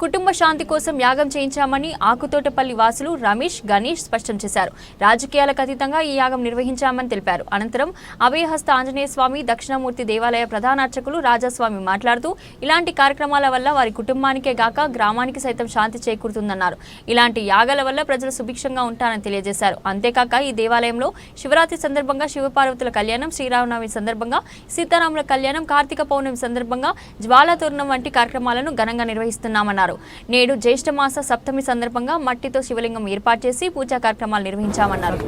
కుటుంబ శాంతి కోసం యాగం చేయించామని ఆకుతోటపల్లి వాసులు రమేష్ గణేష్ స్పష్టం చేశారు. రాజకీయాలకు అతీతంగా ఈ యాగం నిర్వహించామని తెలిపారు. అనంతరం అభయహస్త ఆంజనేయ స్వామి దక్షిణమూర్తి దేవాలయ ప్రధాన అర్చకులు రాజాస్వామి మాట్లాడుతూ ఇలాంటి కార్యక్రమాల వల్ల వారి కుటుంబానికే గాక గ్రామానికి సైతం శాంతి చేకూరుతుందన్నారు. ఇలాంటి యాగాల వల్ల ప్రజలు సుభిక్షంగా ఉంటారని తెలియజేశారు. అంతేకాక ఈ దేవాలయంలో శివరాత్రి సందర్భంగా శివపార్వతుల కళ్యాణం శ్రీరామనవమి సందర్భంగా సీతారాముల కళ్యాణం కార్తీక పౌర్ణమి సందర్భంగా జ్వాలా తోరణం వంటి కార్యక్రమాలను ఘనంగా నిర్వహిస్తున్నామన్నారు. నేడు జ్యేష్ఠమాస సప్తమి సందర్భంగా మట్టితో శివలింగం ఏర్పాటు చేసి పూజా కార్యక్రమాలు నిర్వహించామన్నారు.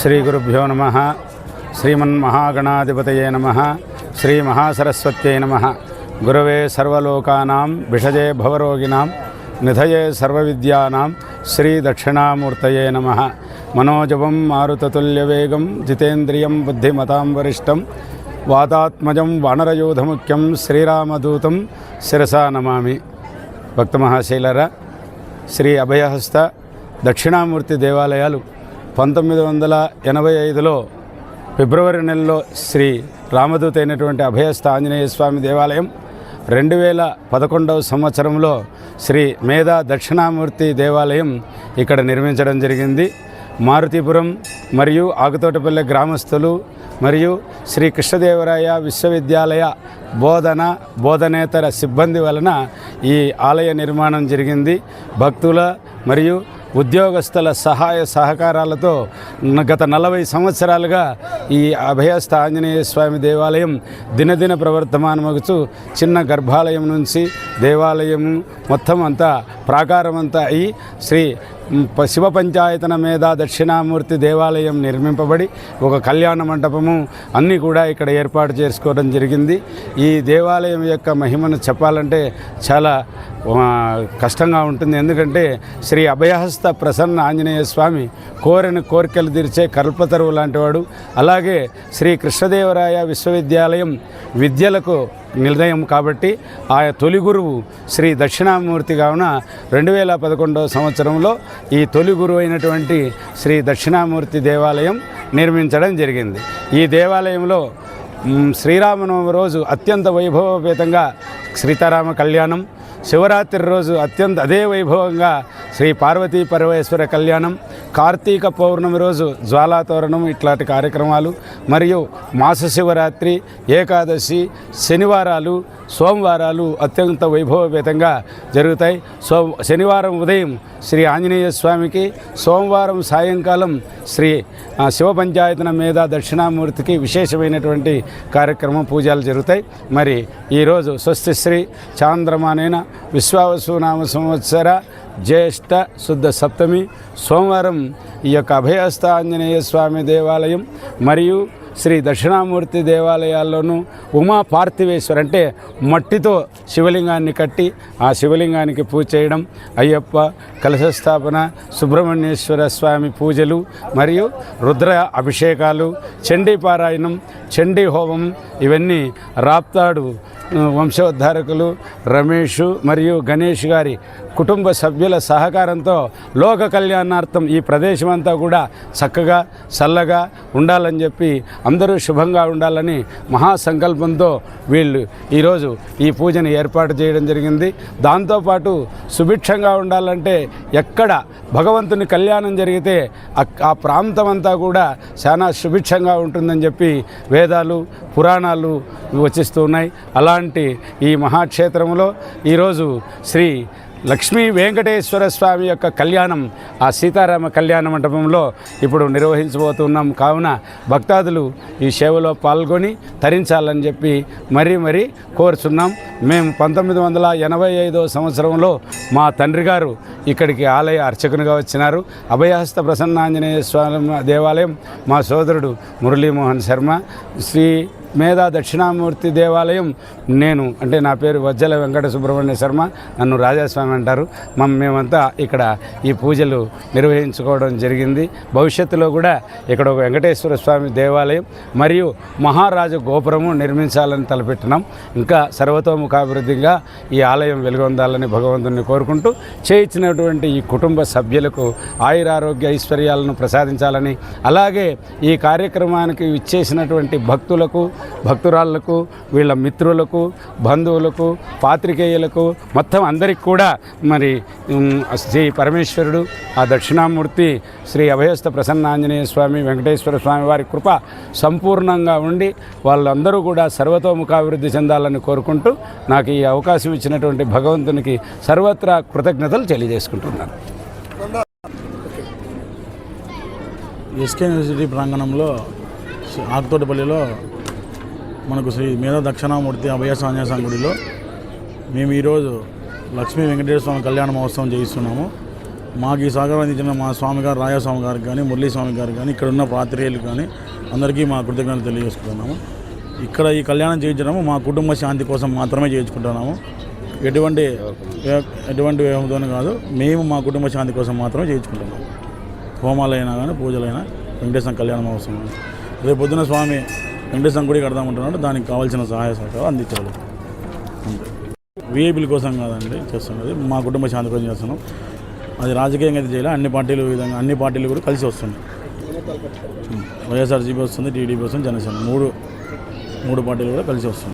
శ్రీ గురుభ్యో నమ. శ్రీమన్మహాగణాధిపతయే నమ. శ్రీ మహాసరస్వత్యై నమ. గురవే సర్వలోకానాం విషజే భవరోగిణాం నిధయే సర్వవిద్యానాం శ్రీ దక్షిణామూర్తయే నమ. మనోజవం మారుతతుల్యవేగం జితేంద్రియం బుద్ధిమతాం వరిష్టం వాతాత్మజం వానరయూధముఖ్యం శ్రీరామదూతం శిరసా నమామి. భక్త మహాశైలరా శ్రీ అభయహస్త దక్షిణామూర్తి దేవాలయాలు పంతొమ్మిది వందల ఎనభై ఐదులో ఫిబ్రవరి నెలలో శ్రీ రామదూత అయినటువంటి అభయస్థ ఆంజనేయ స్వామి దేవాలయం రెండు వేల పదకొండవ సంవత్సరంలో శ్రీ మేధా దక్షిణామూర్తి దేవాలయం ఇక్కడ నిర్మించడం జరిగింది. మారుతీపురం మరియు ఆకుతోటపల్లె గ్రామస్తులు మరియు శ్రీ కృష్ణదేవరాయ విశ్వవిద్యాలయ బోధన బోధనేతర సిబ్బంది వలన ఈ ఆలయ నిర్మాణం జరిగింది. భక్తుల మరియు ఉద్యోగస్తుల సహాయ సహకారాలతో గత నలభై సంవత్సరాలుగా ఈ అభయస్థ ఆంజనేయ స్వామి దేవాలయం దినదిన ప్రవర్తమానమగుచు చిన్న గర్భాలయం నుంచి దేవాలయం మొత్తం అంతా ప్రాకారమంతా అయి శ్రీ శివ పంచాయతన మీద దక్షిణామూర్తి దేవాలయం నిర్మింపబడి ఒక కళ్యాణ మండపము అన్నీ కూడా ఇక్కడ ఏర్పాటు చేసుకోవడం జరిగింది. ఈ దేవాలయం యొక్క మహిమను చెప్పాలంటే చాలా కష్టంగా ఉంటుంది. ఎందుకంటే శ్రీ అభయహస్త ప్రసన్న ఆంజనేయ స్వామి కోరిన కోరికలు తీర్చే కల్పతరువు లాంటివాడు. అలాగే శ్రీ కృష్ణదేవరాయ విశ్వవిద్యాలయం విద్యలకు నిలదయం కాబట్టి ఆ తొలి గురువు శ్రీ దక్షిణామూర్తి కావున రెండు వేల పదకొండవ సంవత్సరంలో ఈ తొలి గురువు అయినటువంటి శ్రీ దక్షిణామూర్తి దేవాలయం నిర్మించడం జరిగింది. ఈ దేవాలయంలో శ్రీరామనవమి రోజు అత్యంత వైభవపేతంగా సీతారామ కళ్యాణం శివరాత్రి రోజు అత్యంత అదే వైభవంగా శ్రీ పార్వతీ పరమేశ్వర కళ్యాణం కార్తీక పౌర్ణమి రోజు జ్వాలాతోరణం ఇట్లాంటి కార్యక్రమాలు మరియు మాస శివరాత్రి ఏకాదశి శనివారాలు సోమవారాలు అత్యంత వైభవపేతంగా జరుగుతాయి. సో శనివారం ఉదయం శ్రీ ఆంజనేయ స్వామికి సోమవారం సాయంకాలం శ్రీ శివ పంచాయతన మీద దక్షిణామూర్తికి విశేషమైనటువంటి కార్యక్రమం పూజలు జరుగుతాయి. మరి ఈరోజు స్వస్తి శ్రీ చాంద్రమానైన విశ్వావసునామ సంవత్సర జ్యేష్ఠ శుద్ధ సప్తమి సోమవారం ఈ యొక్క అభయస్థ ఆంజనేయ స్వామి దేవాలయం మరియు శ్రీ దక్షిణామూర్తి దేవాలయాల్లోనూ ఉమా పార్థివేశ్వర్ అంటే మట్టితో శివలింగాన్ని కట్టి ఆ శివలింగానికి పూజ చేయడం అయ్యప్ప కలశ స్థాపన సుబ్రహ్మణ్యేశ్వర స్వామి పూజలు మరియు రుద్ర అభిషేకాలు చండీ పారాయణం చండీ హోమం ఇవన్నీ రాప్తాడు వంశోద్ధారకులు రమేష్ మరియు గణేష్ గారి కుటుంబ సభ్యుల సహకారంతో లోక కళ్యాణార్థం ఈ ప్రదేశం అంతా కూడా చక్కగా చల్లగా ఉండాలని చెప్పి అందరూ శుభంగా ఉండాలని మహాసంకల్పంతో వీళ్ళు ఈరోజు ఈ పూజను ఏర్పాటు చేయడం జరిగింది. దాంతోపాటు సుభిక్షంగా ఉండాలంటే ఎక్కడ భగవంతుని కళ్యాణం జరిగితే ఆ ప్రాంతం అంతా కూడా చాలా సుభిక్షంగా ఉంటుందని చెప్పి వేదాలు పురాణాలు వచ్చిస్తూ ఉన్నాయి. అలాంటి ఈ మహాక్షేత్రంలో ఈరోజు శ్రీ లక్ష్మీ వెంకటేశ్వర స్వామి యొక్క కళ్యాణం ఆ సీతారామ కళ్యాణ మండపంలో ఇప్పుడు నిర్వహించబోతున్నాం. కావున భక్తాదులు ఈ సేవలో పాల్గొని తరించాలని చెప్పి మరీ మరీ కోరుచున్నాం. మేము పంతొమ్మిది వందల ఎనభై ఐదో సంవత్సరంలో మా తండ్రి గారు ఇక్కడికి ఆలయ అర్చకునిగా వచ్చినారు. అభయహస్త ప్రసన్నాంజనేయ స్వామి దేవాలయం మా సోదరుడు మురళీమోహన్ శర్మ శ్రీ మేధా దక్షిణామూర్తి దేవాలయం. నేను అంటే నా పేరు వజ్జల వెంకట సుబ్రహ్మణ్య శర్మ. నన్ను రాజాస్వామి అంటారు. మేమంతా ఇక్కడ ఈ పూజలు నిర్వహించుకోవడం జరిగింది. భవిష్యత్తులో కూడా ఇక్కడ ఒక వెంకటేశ్వర స్వామి దేవాలయం మరియు మహారాజు గోపురము నిర్మించాలని తలపెట్టినాం. ఇంకా సర్వతోముఖాభివృద్ధిగా ఈ ఆలయం వెలుగొందాలని భగవంతుని కోరుకుంటూ చేయించినటువంటి ఈ కుటుంబ సభ్యులకు ఆయురారోగ్య ఐశ్వర్యాలను ప్రసాదించాలని అలాగే ఈ కార్యక్రమానికి ఇచ్చేసినటువంటి భక్తులకు భక్తురాళ్ళకు వీళ్ళ మిత్రులకు బంధువులకు పాత్రికేయులకు మొత్తం అందరికి కూడా మరి శ్రీ పరమేశ్వరుడు ఆ దక్షిణామూర్తి శ్రీ అభయస్థ ప్రసన్నాంజనేయ స్వామి వెంకటేశ్వర స్వామి వారి కృప సంపూర్ణంగా ఉండి వాళ్ళందరూ కూడా సర్వతోముఖాభివృద్ధి చెందాలని కోరుకుంటూ నాకు ఈ అవకాశం ఇచ్చినటువంటి భగవంతునికి సర్వత్రా కృతజ్ఞతలు తెలియజేసుకుంటున్నాను. ఎస్కే యూనివర్సిటీ ప్రాంగణంలో ఆకుతోటపల్లిలో మనకు శ్రీ మేధ దక్షిణామూర్తి అభయ సాన్యాసం గుడిలో మేము ఈరోజు లక్ష్మీ వెంకటేశ్వర స్వామి కళ్యాణ మహోత్సవం చేయిస్తున్నాము. మాకు ఈ సహకారం అందించిన మా స్వామి గారు రాజస్వామి గారికి కానీ మురళీ స్వామి గారికి కానీ ఇక్కడ ఉన్న పాత్రేయులు కానీ అందరికీ మా కృతజ్ఞతలు తెలియజేసుకుంటున్నాము. ఇక్కడ ఈ కళ్యాణం చేయించడము మా కుటుంబ శాంతి కోసం మాత్రమే చేయించుకుంటున్నాము. ఎటువంటి ఎటువంటి వ్యవహారంతోనే కాదు. మేము మా కుటుంబ శాంతి కోసం మాత్రమే చేయించుకుంటున్నాము. హోమాలైనా కానీ పూజలైనా వెంకటేశ్వర కళ్యాణ మహోత్సవం. రేపు పొద్దున స్వామి వెంకటేశ్వరం గుడి కడదామంటున్నాడు దానికి కావాల్సిన సహాయ సహకారం అందించాలి అంతే. విఐపీల కోసం కాదండి చేస్తున్నది. మా కుటుంబ శాంతి కోసం చేస్తున్నాం. అది రాజకీయంగా అయితే చేయాలి. అన్ని పార్టీలు విధంగా అన్ని పార్టీలు కూడా కలిసి వస్తున్నాయి. వైఎస్ఆర్సీపీ వస్తుంది టీడీపీ వస్తుంది జనసేన మూడు మూడు పార్టీలు కూడా కలిసి వస్తుంది